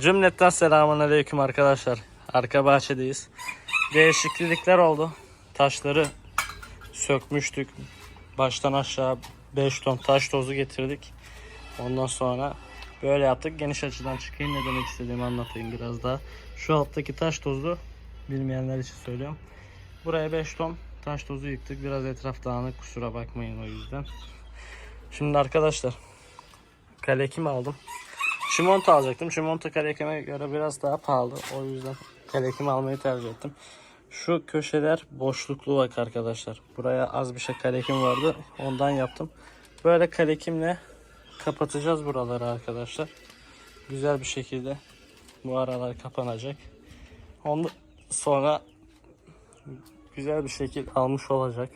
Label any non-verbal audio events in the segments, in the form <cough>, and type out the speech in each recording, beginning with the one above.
Cümletten selamun aleyküm arkadaşlar. Arka bahçedeyiz. Değişiklikler oldu. Taşları sökmüştük. Baştan aşağı 5 ton taş tozu getirdik. Ondan sonra böyle yaptık. Geniş açıdan çıkayım ne demek istediğimi anlatayım biraz daha. Şu alttaki taş tozu bilmeyenler için söylüyorum. Buraya 5 ton taş tozu yıktık. Biraz etraf dağınık kusura bakmayın o yüzden. Şimdi arkadaşlar kalekim aldım. Şimonta alacaktım. Şimonta kalekime göre biraz daha pahalı. O yüzden kalekimi almayı tercih ettim. Şu köşeler boşluklu bak arkadaşlar. Buraya az bir şey kalekim vardı. Ondan yaptım. Böyle kalekimle kapatacağız buraları arkadaşlar. Güzel bir şekilde bu aralar kapanacak. Ondan sonra güzel bir şekil almış olacak.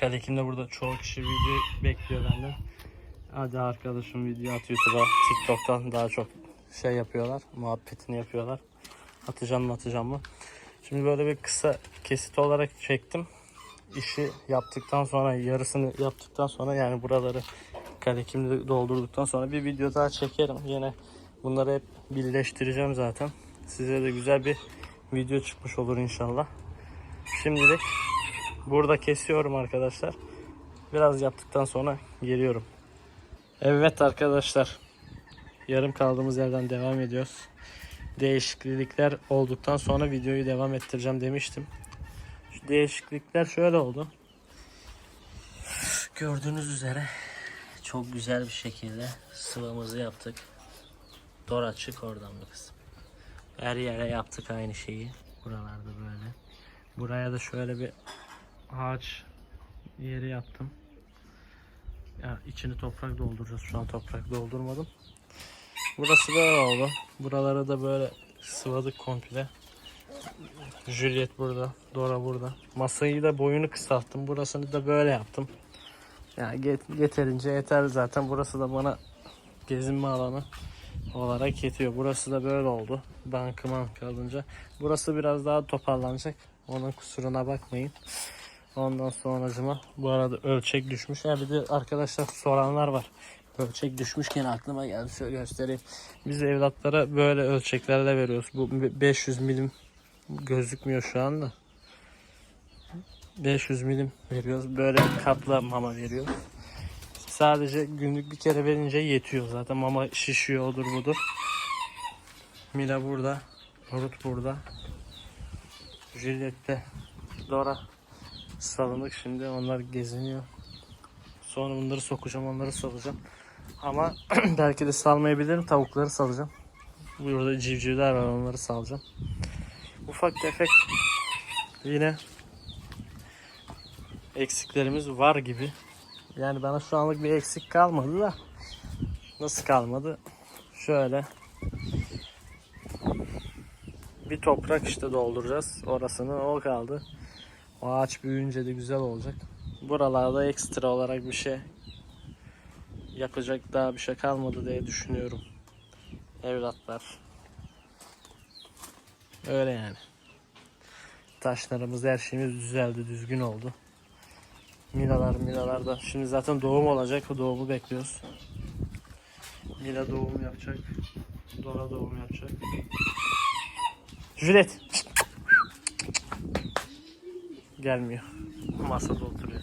Kalekimde burada çoğu kişi video bekliyor benden. Hadi arkadaşım video at YouTube'a, TikTok'tan daha çok şey yapıyorlar. Muhabbetini yapıyorlar. Atacağım mı atacağım mı? Şimdi böyle bir kısa kesit olarak çektim. İşi yaptıktan sonra yarısını yaptıktan sonra yani buraları kalekimle doldurduktan sonra bir video daha çekerim. Yine bunları hep birleştireceğim zaten. Size de güzel bir video çıkmış olur inşallah. Şimdilik burada kesiyorum arkadaşlar. Biraz yaptıktan sonra geliyorum. Evet arkadaşlar. Yarım kaldığımız yerden devam ediyoruz. Değişiklikler olduktan sonra videoyu devam ettireceğim demiştim. Şu değişiklikler şöyle oldu. Gördüğünüz üzere çok güzel bir şekilde sıvamızı yaptık. Dora çık oradan bir kızım. Her yere yaptık aynı şeyi. Buralarda böyle. Buraya da şöyle bir ağaç yeri yaptım. Ya içini toprak dolduracağız. Şu an toprak doldurmadım. Burası böyle oldu. Buraları da böyle sıvadık komple. Juliet burada, Dora burada. Masayı da boyunu kısalttım. Burasını da böyle yaptım. Ya get- yeterince yeter zaten. Burası da bana gezinme alanı olarak yetiyor. Burası da böyle oldu. Bankıman kalınca. Burası biraz daha toparlanacak. Onun kusuruna bakmayın. Ondan sonracıma bu arada ölçek düşmüş. Ya bir de arkadaşlar soranlar var. Ölçek düşmüşken aklıma geldi. Şöyle göstereyim. Biz evlatlara böyle ölçeklerle veriyoruz. Bu 500 milim gözükmüyor şu anda. 500 milim veriyoruz. Böyle kapla mama veriyoruz. Sadece günlük bir kere verince yetiyor. Zaten mama şişiyor odur budur. Mila burada. Rut burada. Juliet'te. Dora salınık şimdi onlar geziniyor. Sonra bunları sokacağım onları salacağım. Ama <clears throat> belki de salmayabilirim tavukları salacağım. Burada civcivler var onları salacağım. Ufak tefek yine eksiklerimiz var gibi. Yani bana şu anlık bir eksik kalmadı da nasıl kalmadı? Şöyle bir toprak işte dolduracağız. Orasını o kaldı. Ağaç büyüyünce de güzel olacak. Buralarda ekstra olarak bir şey yapacak daha bir şey kalmadı diye düşünüyorum. Evlatlar. Öyle yani. Taşlarımız her şeyimiz düzeldi, düzgün oldu. Milalar, milalar da. Şimdi zaten doğum olacak. O doğumu bekliyoruz. Mila doğum yapacak. Dora doğum yapacak. Juliet. Gelmiyor. Masada oturuyor.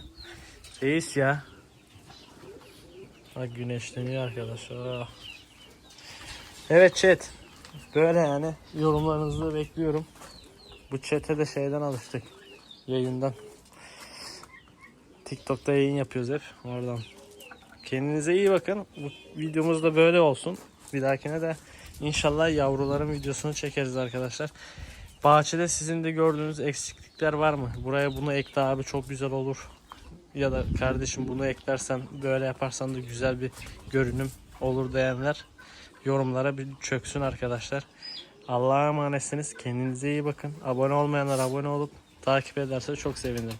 Reis ya. Bak güneşleniyor arkadaşlar. Ah. Evet chat. Böyle yani yorumlarınızı bekliyorum. Bu chat'e de şeyden alıştık. Yayından. TikTok'ta yayın yapıyoruz hep oradan. Kendinize iyi bakın. Bu videomuz da böyle olsun. Bir dahakine de inşallah yavruların videosunu çekeriz arkadaşlar. Bahçede sizin de gördüğünüz eksiklikler var mı? Buraya bunu ekle abi çok güzel olur. Ya da kardeşim bunu eklersen böyle yaparsan da güzel bir görünüm olur diyenler yorumlara bir çöksün arkadaşlar. Allah'a emanetsiniz. Kendinize iyi bakın. Abone olmayanlar abone olup takip ederse çok sevinirim.